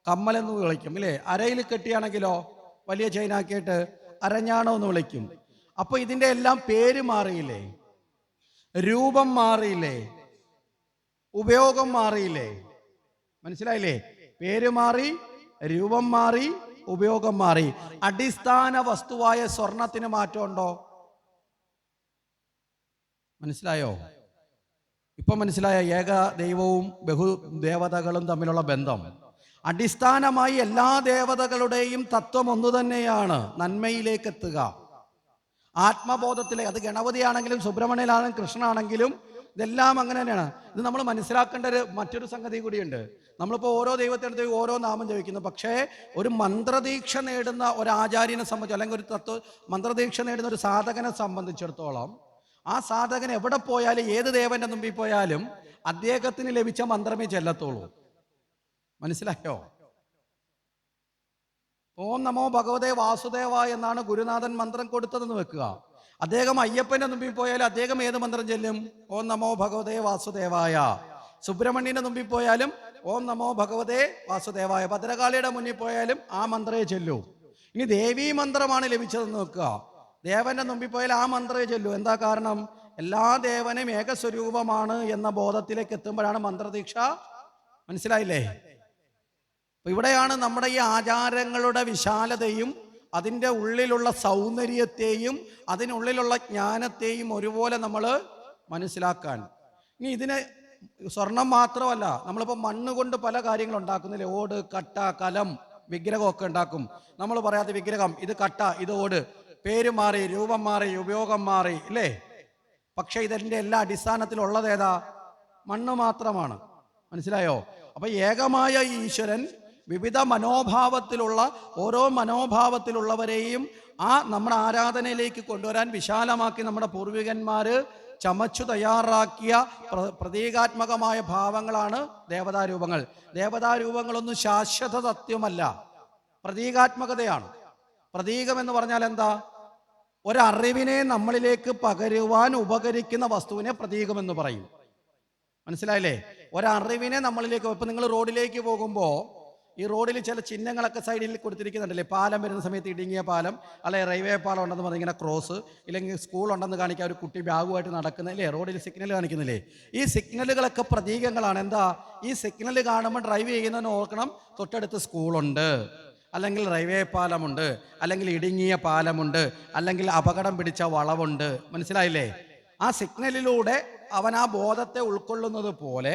A: കമ്മൽ എന്ന് വിളിക്കും ഇല്ലേ? അരയിൽ കെട്ടിയാണെങ്കിലോ? വലിയ ചെയിനാക്കിയിട്ട് അരഞ്ഞാണോ എന്ന് വിളിക്കും. അപ്പോൾ ഇതിന്റെ എല്ലാം പേര് മാറിയില്ലേ? രൂപം മാറിയില്ലേ? ഉപയോഗം മാറിയില്ലേ? മനസ്സിലായില്ലേ? പേര് മാറി രൂപം മാറി ഉപയോഗം മാറി. അടിസ്ഥാന വസ്തുവായ സ്വർണത്തിന് മാറ്റമുണ്ടോ? മനസ്സിലായോ? ഇപ്പൊ മനസ്സിലായ ഏക ദൈവവും ബഹു ദേവതകളും തമ്മിലുള്ള ബന്ധം. അടിസ്ഥാനമായി എല്ലാ ദേവതകളുടെയും തത്വം ഒന്നു തന്നെയാണ്. നന്മയിലേക്ക് എത്തുക ആത്മബോധത്തിലെ അത് ഗണപതിയാണെങ്കിലും സുബ്രഹ്മണ്യനാണെങ്കിലും കൃഷ്ണനാണെങ്കിലും ഇതെല്ലാം അങ്ങനെ തന്നെയാണ്. ഇത് നമ്മൾ മനസ്സിലാക്കേണ്ട ഒരു മറ്റൊരു സംഗതി കൂടിയുണ്ട്. നമ്മളിപ്പോൾ ഓരോ ദൈവത്തിനടുത്ത് ഓരോ നാമം ജപിക്കുന്നു. പക്ഷേ ഒരു മന്ത്രദീക്ഷ നേടുന്ന ഒരു ആചാര്യനെ സംബന്ധിച്ച് അല്ലെങ്കിൽ ഒരു തത്വ മന്ത്രദീക്ഷ നേടുന്ന ഒരു സാധകനെ സംബന്ധിച്ചിടത്തോളം ആ സാധകൻ എവിടെ പോയാലും ഏത് ദേവന്റെ മുമ്പിൽ പോയാലും അദ്ദേഹത്തിന് ലഭിച്ച മന്ത്രമേ ചെല്ലത്തുള്ളൂ. മനസ്സിലായോ? ഓം നമോ ഭഗവതേ വാസുദേവ എന്നാണ് ഗുരുനാഥൻ മന്ത്രം കൊടുത്തതെന്ന് വെക്കുക. അദ്ദേഹം അയ്യപ്പന്റെ മുമ്പിൽ പോയാൽ അദ്ദേഹം ഏത് മന്ത്രം ചെല്ലും? ഓം നമോ ഭഗവതേ വാസുദേവായ. സുബ്രഹ്മണ്യന്റെ മുമ്പിൽ പോയാലും ഓം നമോ ഭഗവതേ വാസുദേവായ. ഭദ്രകാളിയുടെ മുന്നിൽ പോയാലും ആ മന്ത്രേ ചെല്ലൂ. ഇനി ദേവി മന്ത്രമാണ് ലഭിച്ചതെന്ന് വെക്കുക. ദേവന്റെ മുമ്പിൽ പോയാൽ ആ മന്ത്രേ ചെല്ലൂ. എന്താ കാരണം? എല്ലാ ദേവനും ഏകസ്വരൂപമാണ് എന്ന ബോധത്തിലേക്ക് എത്തുമ്പോഴാണ് മന്ത്രദീക്ഷ. മനസ്സിലായില്ലേ? അപ്പൊ ഇവിടെയാണ് നമ്മുടെ ഈ ആചാരങ്ങളുടെ വിശാലതയും അതിന്റെ ഉള്ളിലുള്ള സൗന്ദര്യത്തെയും അതിനുള്ളിലുള്ള ജ്ഞാനത്തെയും ഒരുപോലെ നമ്മൾ മനസ്സിലാക്കാൻ. ഇനി ഇതിനെ സ്വർണം മാത്രമല്ല നമ്മളിപ്പോൾ മണ്ണ് കൊണ്ട് പല കാര്യങ്ങൾ ഉണ്ടാക്കുന്നില്ലേ? ഓട് കട്ട കലം വിഗ്രഹമൊക്കെ ഉണ്ടാക്കും. നമ്മൾ പറയാത്ത വിഗ്രഹം ഇത് കട്ട ഇത് ഓട്. പേര് മാറി രൂപം മാറി ഉപയോഗം മാറി ഇല്ലേ? പക്ഷേ ഇതിന്റെ എല്ലാ അടിസ്ഥാനത്തിലുള്ളത് ഏതാ? മണ്ണ് മാത്രമാണ്. മനസ്സിലായോ? അപ്പൊ ഏകമായ ഈശ്വരൻ വിവിധ മനോഭാവത്തിലുള്ള ഓരോ മനോഭാവത്തിലുള്ളവരെയും ആ നമ്മുടെ ആരാധനയിലേക്ക് കൊണ്ടുവരാൻ വിശാലമാക്കി നമ്മുടെ പൂർവികന്മാർ ചമച്ചു തയ്യാറാക്കിയ പ്ര- പ്രതീകാത്മകമായ ഭാവങ്ങളാണ് ദേവതാരൂപങ്ങൾ. ദേവതാരൂപങ്ങളൊന്നും ശാശ്വത സത്യമല്ല പ്രതീകാത്മകതയാണ്. പ്രതീകം എന്ന് പറഞ്ഞാൽ എന്താ? ഒരറിവിനെ നമ്മളിലേക്ക് പകരുവാൻ ഉപകരിക്കുന്ന വസ്തുവിനെ പ്രതീകം എന്ന് പറയും. മനസ്സിലായില്ലേ? ഒരറിവിനെ നമ്മളിലേക്ക് ഇപ്പം നിങ്ങൾ റോഡിലേക്ക് പോകുമ്പോൾ ഈ റോഡിൽ ചില ചിഹ്നങ്ങളൊക്കെ സൈഡിൽ കൊടുത്തിരിക്കുന്നുണ്ടല്ലേ? പാലം വരുന്ന സമയത്ത് ഇടുങ്ങിയ പാലം അല്ലെ റെയിൽവേ പാലം ഉണ്ടെന്ന് പറഞ്ഞ് ഇങ്ങനെ ക്രോസ് ഇല്ലെങ്കിൽ സ്കൂൾ ഉണ്ടെന്ന് കാണിക്കാൻ ഒരു കുട്ടി ബാഗുമായിട്ട് നടക്കുന്ന അല്ലേ? റോഡിൽ സിഗ്നൽ കാണിക്കുന്നില്ലേ? ഈ സിഗ്നലുകളൊക്കെ പ്രതീകങ്ങളാണ്. എന്താ? ഈ സിഗ്നൽ കാണുമ്പോൾ ഡ്രൈവ് ചെയ്യുന്നതിന് ഓർക്കണം തൊട്ടടുത്ത് സ്കൂളുണ്ട് അല്ലെങ്കിൽ റെയിൽവേ പാലമുണ്ട് അല്ലെങ്കിൽ ഇടുങ്ങിയ പാലമുണ്ട് അല്ലെങ്കിൽ അപകടം പിടിച്ച വളവുണ്ട്. മനസ്സിലായില്ലേ? ആ സിഗ്നലിലൂടെ അവൻ ആ ബോധത്തെ ഉൾക്കൊള്ളുന്നത് പോലെ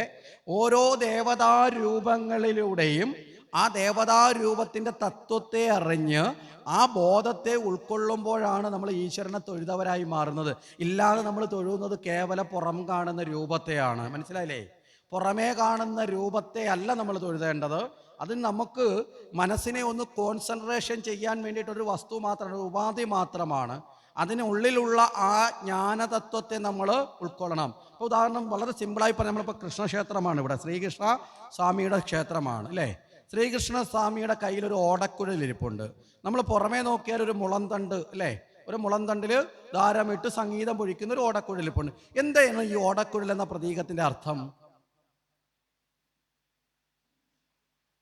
A: ഓരോ ദേവതാരൂപങ്ങളിലൂടെയും ആ ദേവതാരൂപത്തിന്റെ തത്വത്തെ അറിഞ്ഞ് ആ ബോധത്തെ ഉൾക്കൊള്ളുമ്പോഴാണ് നമ്മൾ ഈശ്വരനെ തൊഴുതവരായി മാറുന്നത്. ഇല്ലാതെ നമ്മൾ തൊഴുന്നത് കേവല പുറം കാണുന്ന രൂപത്തെയാണ്. മനസ്സിലായില്ലേ? പുറമേ കാണുന്ന രൂപത്തെ അല്ല നമ്മൾ തൊഴുതേണ്ടത്. അത് നമുക്ക് മനസ്സിനെ ഒന്ന് കോൺസെൻട്രേഷൻ ചെയ്യാൻ വേണ്ടിയിട്ടൊരു വസ്തു മാത്രമാണ് ഉപാധി മാത്രമാണ്. അതിനുള്ളിലുള്ള ആ ജ്ഞാനതത്വത്തെ നമ്മൾ ഉൾക്കൊള്ളണം. അപ്പോൾ ഉദാഹരണം വളരെ സിമ്പിളായി പറഞ്ഞാൽ നമ്മളിപ്പോൾ കൃഷ്ണക്ഷേത്രമാണ് ഇവിടെ. ശ്രീകൃഷ്ണ സ്വാമിയുടെ ക്ഷേത്രമാണ് അല്ലേ? ശ്രീകൃഷ്ണ സ്വാമിയുടെ കയ്യിൽ ഒരു ഓടക്കുഴൽ ഇരിപ്പുണ്ട് നമ്മൾ പുറമേ നോക്കിയാൽ ഒരു മുളന്തണ്ട് അല്ലേ? ഒരു മുളന്തണ്ടിൽ ധാരമിട്ട് സംഗീതം പൊഴിക്കുന്ന ഒരു ഓടക്കുഴൽ ഇരിപ്പുണ്ട് എന്തായിരുന്നു ഈ ഓടക്കുഴൽ എന്ന പ്രതീകത്തിന്റെ അർത്ഥം?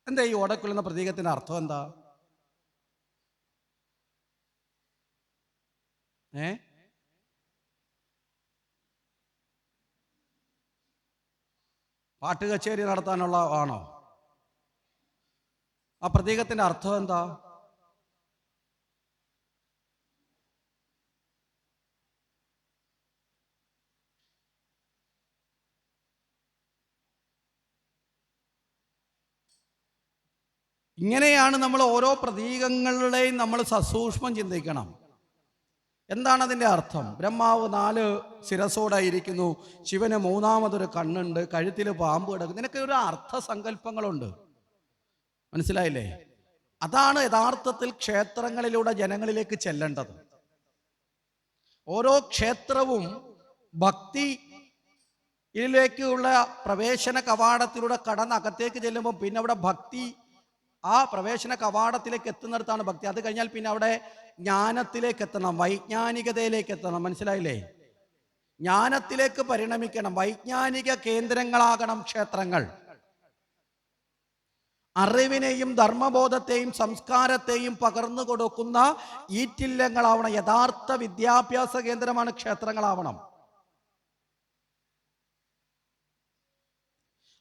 A: എന്താ ഈ ഓടക്കുഴൽ എന്ന പ്രതീകത്തിന്റെ അർത്ഥം എന്താ? ഏ? പാട്ട് കച്ചേരി നടത്താനുള്ള ആണോ? ആ പ്രതീകത്തിന്റെ അർത്ഥം എന്താ? ഇങ്ങനെയാണ് നമ്മൾ ഓരോ പ്രതീകങ്ങളുടെയും നമ്മൾ സസൂക്ഷ്മം ചിന്തിക്കണം. എന്താണ് അതിന്റെ അർത്ഥം? ബ്രഹ്മാവ് നാല് ശിരസോടായിരിക്കുന്നു ശിവന് മൂന്നാമതൊരു കണ്ണുണ്ട്. കഴുത്തിൽ പാമ്പ് കിടക്കുന്നു. ഇതിനൊക്കെ ഒരു അർത്ഥസങ്കല്പങ്ങളുണ്ട്. മനസ്സിലായില്ലേ? അതാണ് യഥാർത്ഥത്തിൽ ക്ഷേത്രങ്ങളിലൂടെ ജനങ്ങളിലേക്ക് ചെല്ലേണ്ടത്. ഓരോ ക്ഷേത്രവും ഭക്തി ഇതിലേക്കുള്ള പ്രവേശന കവാടത്തിലൂടെ കടന്ന് അകത്തേക്ക് ചെല്ലുമ്പോൾ പിന്നെ അവിടെ ഭക്തി ആ പ്രവേശന കവാടത്തിലേക്ക് എത്തുന്നിടത്താണ് ഭക്തി. അത് കഴിഞ്ഞാൽ പിന്നെ അവിടെ ജ്ഞാനത്തിലേക്ക് എത്തണം വൈജ്ഞാനികതയിലേക്ക് എത്തണം. മനസ്സിലായില്ലേ? ജ്ഞാനത്തിലേക്ക് പരിണമിക്കണം വൈജ്ഞാനിക കേന്ദ്രങ്ങളാകണം ക്ഷേത്രങ്ങൾ. അറിവിനെയും ധർമ്മബോധത്തെയും സംസ്കാരത്തെയും പകർന്നു കൊടുക്കുന്ന ഈറ്റില്ലങ്ങളാവണം. യഥാർത്ഥ വിദ്യാഭ്യാസ കേന്ദ്രമാണ് ക്ഷേത്രങ്ങളാവണം.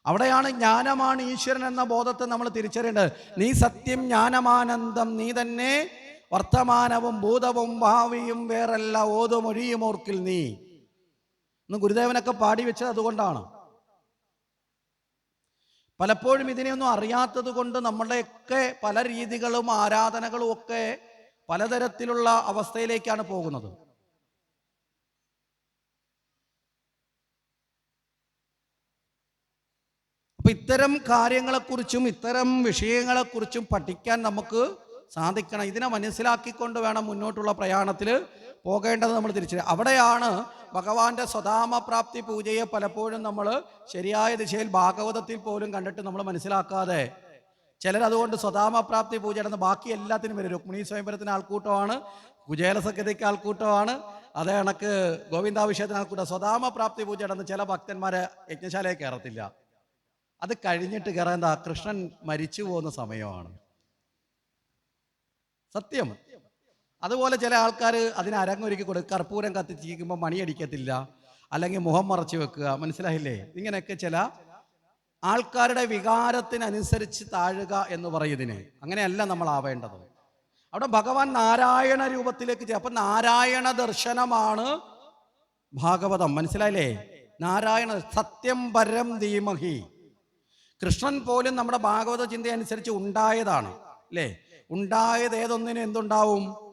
A: അവിടെയാണ് ജ്ഞാനമാണ് ഈശ്വരൻ എന്ന ബോധത്തെ നമ്മൾ തിരിച്ചറിയേണ്ടത്. നീ സത്യം ജ്ഞാനമാനന്ദം നീ തന്നെ വർത്തമാനവും ഭൂതവും ഭാവിയും വേറെല്ലാം ഓതുമൊഴിയും ഓർക്കിൽ നീ. ഇന്ന് ഗുരുദേവനൊക്കെ പാടി വെച്ചത് അതുകൊണ്ടാണ്. പലപ്പോഴും ഇതിനെയൊന്നും അറിയാത്തത് കൊണ്ട് നമ്മളുടെയൊക്കെ പല രീതികളും ആരാധനകളും ഒക്കെ പലതരത്തിലുള്ള അവസ്ഥയിലേക്കാണ് പോകുന്നത്. അപ്പൊ ഇത്തരം കാര്യങ്ങളെക്കുറിച്ചും ഇത്തരം വിഷയങ്ങളെക്കുറിച്ചും പഠിക്കാൻ നമുക്ക് സാധിക്കണം. ഇതിനെ മനസ്സിലാക്കിക്കൊണ്ട് വേണം മുന്നോട്ടുള്ള പ്രയാണത്തിൽ പോകേണ്ടത് നമ്മൾ തിരിച്ചു അവിടെയാണ് ഭഗവാന്റെ സ്വതാമപ്രാപ്തി പൂജയെ പലപ്പോഴും നമ്മൾ ശരിയായ ദിശയിൽ ഭാഗവതത്തിൽ പോലും കണ്ടിട്ട് നമ്മൾ മനസ്സിലാക്കാതെ സ്വധാമപ്രാപ്തി പൂജ നടന്ന് ബാക്കി എല്ലാത്തിനും വരും. രുക്മിണി സ്വയംവരത്തിന് ആൾക്കൂട്ടമാണ് കുചേലസഖ്യതയ്ക്ക് ആൾക്കൂട്ടമാണ് അതേ കണക്ക് ഗോവിന്ദാഭിഷേകത്തിന് ആൾക്കൂട്ടം. സ്വതാമപ്രാപ്തി പൂജ നടന്ന് ചില ഭക്തന്മാരെ യജ്ഞശാലയെ കയറത്തില്ല. അത് കഴിഞ്ഞിട്ട് കയറാൻ കൃഷ്ണൻ മരിച്ചു പോകുന്ന സമയമാണ്. സത്യം. അതുപോലെ ചില ആൾക്കാർ അതിന് അരങ്ങൊരുക്കി കൊടുക്കുക കർപ്പൂരം കത്തിച്ചിരിക്കുമ്പോൾ മണിയടിക്കത്തില്ല അല്ലെങ്കിൽ മുഖം മറച്ചു വെക്കുക മനസ്സിലായില്ലേ? ഇങ്ങനെയൊക്കെ ചില ആൾക്കാരുടെ വികാരത്തിനനുസരിച്ച് താഴുക എന്ന് പറയുന്നതിന് അങ്ങനെയല്ല നമ്മൾ ആവേണ്ടത്. അവിടെ ഭഗവാൻ നാരായണ രൂപത്തിലേക്ക് അപ്പം നാരായണ ദർശനമാണ് ഭാഗവതം മനസ്സിലായില്ലേ? നാരായണ സത്യം പരം ധീമഹി. കൃഷ്ണൻ പോലും നമ്മുടെ ഭാഗവത ചിന്ത അനുസരിച്ച് ഉണ്ടായതാണ് അല്ലേ? ഉണ്ടായത് ഏതൊന്നിനും എന്തുണ്ടാവും?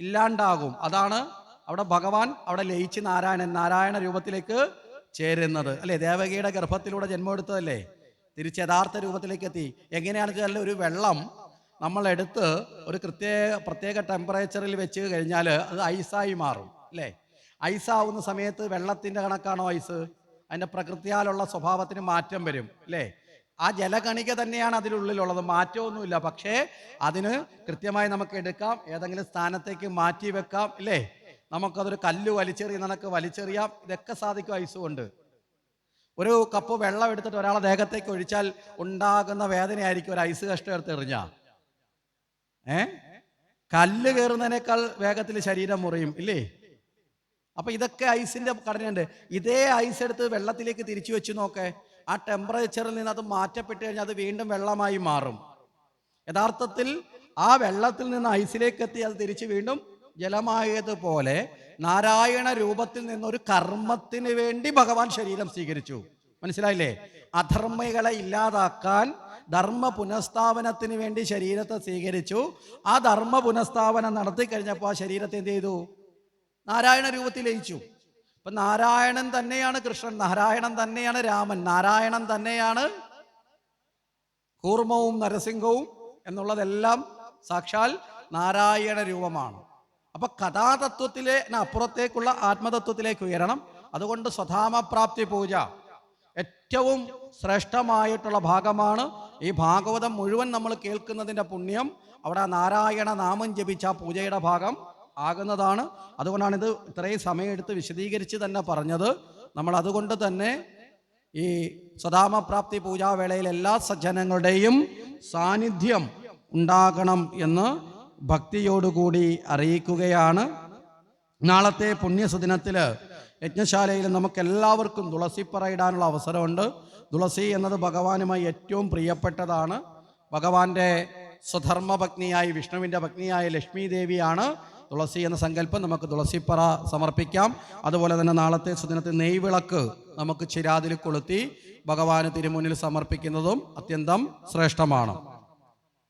A: ഇല്ലാണ്ടാകും. അതാണ് അവിടെ ഭഗവാൻ അവിടെ ലയിച്ച് നാരായണൻ നാരായണ രൂപത്തിലേക്ക് ചേരുന്നത്. അല്ലേ? ദേവകിയുടെ ഗർഭത്തിലൂടെ ജന്മമെടുത്തതല്ലേ തിരിച്ച് യഥാർത്ഥ രൂപത്തിലേക്ക് എത്തി. എങ്ങനെയാണെന്ന് വെച്ചാൽ ഒരു വെള്ളം നമ്മൾ എടുത്ത് ഒരു പ്രത്യേക പ്രത്യേക ടെമ്പറേച്ചറിൽ വെച്ച് കഴിഞ്ഞാൽ അത് ഐസായി മാറും. അല്ലേ? ഐസാവുന്ന സമയത്ത് വെള്ളത്തിന്റെ കണക്കാണോ ഐസ് അതിന്റെ പ്രകൃതിയാലുള്ള സ്വഭാവത്തിന് മാറ്റം വരും. അല്ലേ? ആ ജലകണിക തന്നെയാണ് അതിനുള്ളിലുള്ളത് മാറ്റമൊന്നുമില്ല. പക്ഷേ അതിന് കൃത്യമായി നമുക്ക് എടുക്കാം. ഏതെങ്കിലും സ്ഥാനത്തേക്ക് മാറ്റി വെക്കാം ഇല്ലേ? നമുക്കതൊരു കല്ല് വലിച്ചെറിയുന്ന നിനക്ക് വലിച്ചെറിയാം. ഇതൊക്കെ സാധിക്കും ഐസ് കൊണ്ട്. ഒരു കപ്പ് വെള്ളം എടുത്തിട്ട് ഒരാളെ ദേഹത്തേക്ക് ഒഴിച്ചാൽ ഉണ്ടാകുന്ന വേദനയായിരിക്കും ഒരു ഐസ് കഷ്ടം എടുത്ത് എറിഞ്ഞാ. ഏ? കല്ല് കയറുന്നതിനേക്കാൾ വേഗത്തിൽ ശരീരം മുറിയും ഇല്ലേ? അപ്പൊ ഇതൊക്കെ ഐസിന്റെ ഘടനയുണ്ട്. ഇതേ ഐസ് എടുത്ത് വെള്ളത്തിലേക്ക് തിരിച്ചു വെച്ച് നോക്കെ. ആ ടെമ്പറേച്ചറിൽ നിന്ന് അത് മാറ്റപ്പെട്ട് കഴിഞ്ഞാൽ അത് വീണ്ടും വെള്ളമായി മാറും. യഥാർത്ഥത്തിൽ ആ വെള്ളത്തിൽ നിന്ന് ഐസിലേക്ക് എത്തി അത് തിരിച്ച് വീണ്ടും ജലമായതുപോലെ നാരായണ രൂപത്തിൽ നിന്നൊരു കർമ്മത്തിന് വേണ്ടി ഭഗവാൻ ശരീരം സ്വീകരിച്ചു. മനസ്സിലായില്ലേ? അധർമ്മികളെ ഇല്ലാതാക്കാൻ ധർമ്മ പുനഃസ്ഥാപനത്തിന് വേണ്ടി ശരീരത്തെ സ്വീകരിച്ചു. ആ ധർമ്മ പുനഃസ്ഥാപനം നടത്തി കഴിഞ്ഞപ്പോൾ ആ ശരീരത്തെ എന്ത് ചെയ്തു? നാരായണ രൂപത്തിൽ ലയിച്ചു. ഇപ്പൊ നാരായണൻ തന്നെയാണ് കൃഷ്ണൻ നാരായണൻ തന്നെയാണ് രാമൻ നാരായണൻ തന്നെയാണ് കൂർമ്മവും നരസിംഹവും എന്നുള്ളതെല്ലാം സാക്ഷാൽ നാരായണ രൂപമാണ്. അപ്പൊ കഥാതത്വത്തിലെ അപ്പുറത്തേക്കുള്ള ആത്മതത്വത്തിലേക്ക് ഉയരണം. അതുകൊണ്ട് സ്വധാമപ്രാപ്തി പൂജ ഏറ്റവും ശ്രേഷ്ഠമായിട്ടുള്ള ഭാഗമാണ്. ഈ ഭാഗവതം മുഴുവൻ നമ്മൾ കേൾക്കുന്നതിന്റെ പുണ്യം. അവിടെ നാരായണ നാമം ജപിച്ച പൂജയുടെ ഭാഗം. ആകുന്നതാണ്. അതുകൊണ്ടാണ് ഇത് ഇത്രയും സമയമെടുത്ത് വിശദീകരിച്ച് തന്നെ പറഞ്ഞത്. നമ്മൾ അതുകൊണ്ട് തന്നെ ഈ സദാമപ്രാപ്തി പൂജാവേളയിൽ എല്ലാ സജ്ജനങ്ങളുടെയും സാന്നിധ്യം ഉണ്ടാകണം എന്ന് ഭക്തിയോടുകൂടി അറിയിക്കുകയാണ്. നാളത്തെ പുണ്യസുദിനത്തിൽ യജ്ഞശാലയിൽ നമുക്കെല്ലാവർക്കും തുളസിപ്പറ ഇടാനുള്ള അവസരമുണ്ട്. തുളസി എന്നത് ഭഗവാനുമായി ഏറ്റവും പ്രിയപ്പെട്ടതാണ്. ഭഗവാന്റെ സ്വധർമ്മ പത്നിയായി വിഷ്ണുവിന്റെ പത്നിയായ ലക്ഷ്മി ദേവിയാണ് തുളസി എന്ന സങ്കല്പം നമുക്ക് തുളസിപ്പറ സമർപ്പിക്കാം. അതുപോലെ തന്നെ നാളത്തെ സുദിനത്തെ നെയ്വിളക്ക് നമുക്ക് ചിരാതിൽ കൊളുത്തി ഭഗവാന് തിരുമുന്നിൽ സമർപ്പിക്കുന്നതും അത്യന്തം ശ്രേഷ്ഠമാണ്.